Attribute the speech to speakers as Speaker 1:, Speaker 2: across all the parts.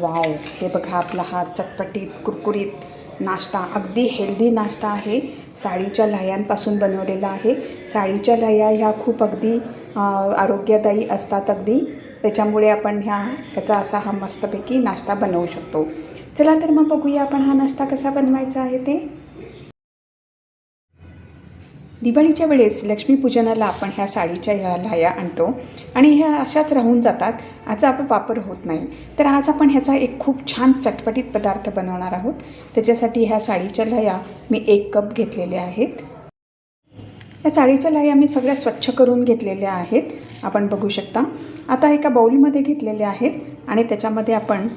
Speaker 1: Wow हे बघा आपला हा चटपटीत कुरकुरीत नाश्ता. अगदी हेल्दी नाश्ता आहे. साळीच्या लह्यांपासून बनवलेला आहे. साळीच्या लह्या ह्या खूप अगदी आरोग्यदायी असतात अगदी. त्याच्यामुळे आपण ह्या ह्याचा असा हा मस्तपैकी नाश्ता बनवू शकतो. चला तर मग बघूया आपण हा नाश्ता कसा बनवायचा आहे ते. दिवाळीच्या वेळेस लक्ष्मीपूजनाला आपण ह्या साडीच्या ह्या लाया आणतो. आणि ह्या अशाच राहून जातात. याचा आपण वापर होत नाही. तर आज आपण ह्याचा एक खूप छान चटपटीत पदार्थ बनवणार आहोत. त्याच्यासाठी ह्या साडीच्या लाया मी एक कप घेतलेल्या आहेत. या साडीच्या लाया मी सगळ्या स्वच्छ करून घेतलेल्या आहेत. आपण बघू शकता. आता एका बाऊलमध्ये घेतलेल्या आहेत. आणि त्याच्यामध्ये आपण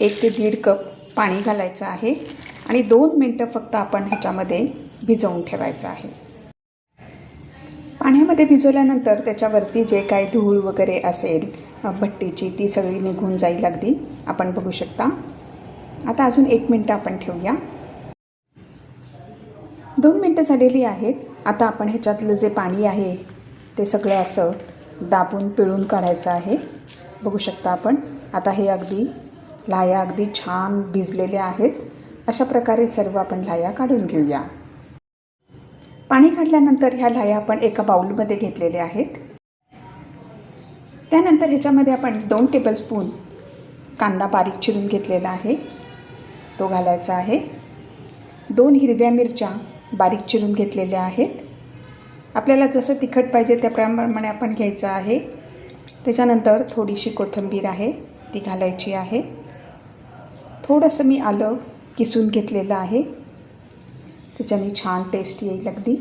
Speaker 1: एक ते दीड कप पाणी घालायचं आहे. आणि दोन मिनटं फक्त आपण ह्याच्यामध्ये भिजवून ठेवायचं आहे. पाण्यामध्ये भिजवल्यानंतर त्याच्यावरती जे काय धूळ वगैरे असेल भट्टीची ती सगळी निघून जाईल अगदी. आपण बघू शकता. आता अजून एक मिनटं आपण ठेवूया. दोन मिनटं झालेली आहेत. आता आपण ह्याच्यातलं जे पाणी आहे ते सगळं असं दाबून पिळून काढायचं आहे. बघू शकता आपण. आता हे अगदी लाया अगदी छान भिजलेल्या आहेत. अशा प्रकारे सर्व आपण लाया काढून घेऊया. पाणी काढल्यानंतर ह्या लाया आपण एका बाऊलमध्ये घेतलेल्या आहेत. त्यानंतर ह्याच्यामध्ये आपण दोन टेबलस्पून कांदा बारीक चिरून घेतलेला आहे. तो घालायचा आहे. दोन हिरव्या मिरच्या बारीक चिरून घेतलेल्या आहेत. आपल्याला जसं तिखट पाहिजे त्याप्रमाणे आपण घ्यायचं आहे. त्याच्यानंतर थोडीशी कोथिंबीर आहे ती घालायची आहे. थोडंसं मी आलं किसून घेतलेलं आहे. त्याच्याने छान टेस्ट येईल अगदी.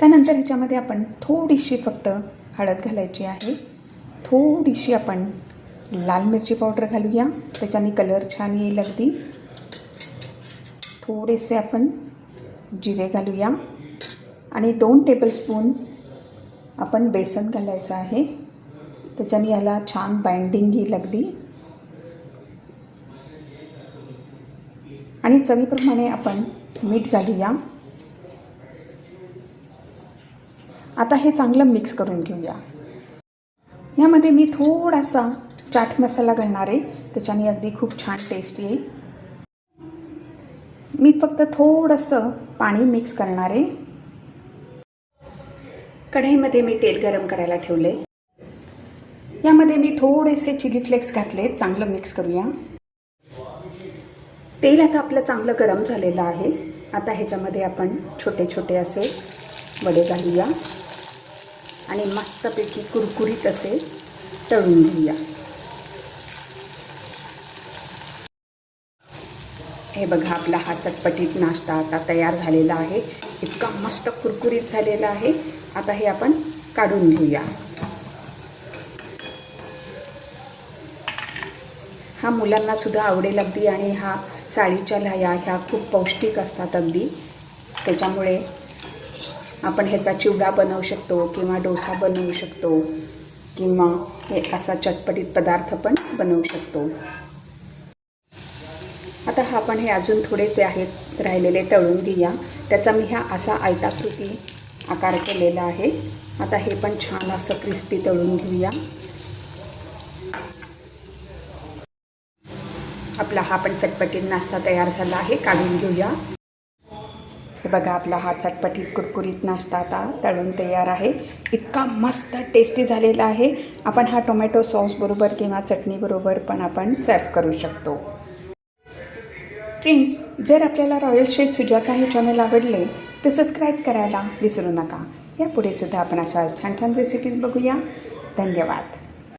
Speaker 1: त्यानंतर ह्याच्यामध्ये आपण थोडीशी फक्त हळद घालायची आहे. थोडीशी आपण लाल मिरची पावडर घालूया. त्याच्याने कलर छान येईल अगदी. थोडेसे आपण जिरे घालूया. आणि दोन टेबलस्पून आपण बेसन घालायचं आहे. त्याच्याने याला छान बाइंडिंग येईल अगदी आणि चवीप्रमाणे आपण मीठ घालूया. आता हे चांगलं मिक्स करून घेऊया. ह्यामध्ये मी थोडासा चाट मसाला घालणार आहे. त्याच्याने अगदी खूप छान टेस्ट येईल. मी फक्त थोडंसं पाणी मिक्स करणार आहे. कढईमध्ये मी तेल गरम करायला ठेवले यामध्ये मी थोडेसे चिली फ्लेक्स घातले चांगलं मिक्स करूया. तेल आता आपलं चांगलं गरम झालेलं आहे. आता ह्याच्यामध्ये आपण छोटे छोटे असे वडे घालूया. आणि मस्तपैकी कुरकुरीत असे तळून घेऊया. हे बघा आपला हा चटपटीत नाश्ता आता तयार झालेला आहे. इतका मस्त कुरकुरीत झालेला आहे. आता हे आपण काढून घेऊया. हा मुलांनासुद्धा आवडेल अगदी आणि हा साडीच्या लह्या ह्या खूप पौष्टिक असतात अगदी. त्याच्यामुळे आपण ह्याचा चिवडा बनवू शकतो किंवा डोसा बनवू शकतो किंवा हे असा चटपटीत पदार्थ पण बनवू शकतो. आता हा आपण हे अजून थोडे जे आहेत राहिलेले तळून घेऊया. त्याचा मी ह्या असा आयताकृती आकार केलेला आहे. आता हे पण छान असं क्रिस्पी तळून घेऊया. आपला हा पण चटपटीत नाश्ता तयार झाला आहे काढून घेऊया. हे बघा आपला हा चटपटीत कुरकुरीत नाश्ता आता तळून तयार आहे. इतका मस्त टेस्टी झालेला आहे. आपण हा टोमॅटो सॉसबरोबर किंवा चटणीबरोबर पण आपण सर्व करू शकतो. फ्रेंड्स जर आपल्याला रॉयल शेफ सुजाता हे चॅनल आवडले तर सबस्क्राईब करायला विसरू नका. यापुढे सुद्धा आपण अशा छान छान रेसिपीज बघूया. धन्यवाद.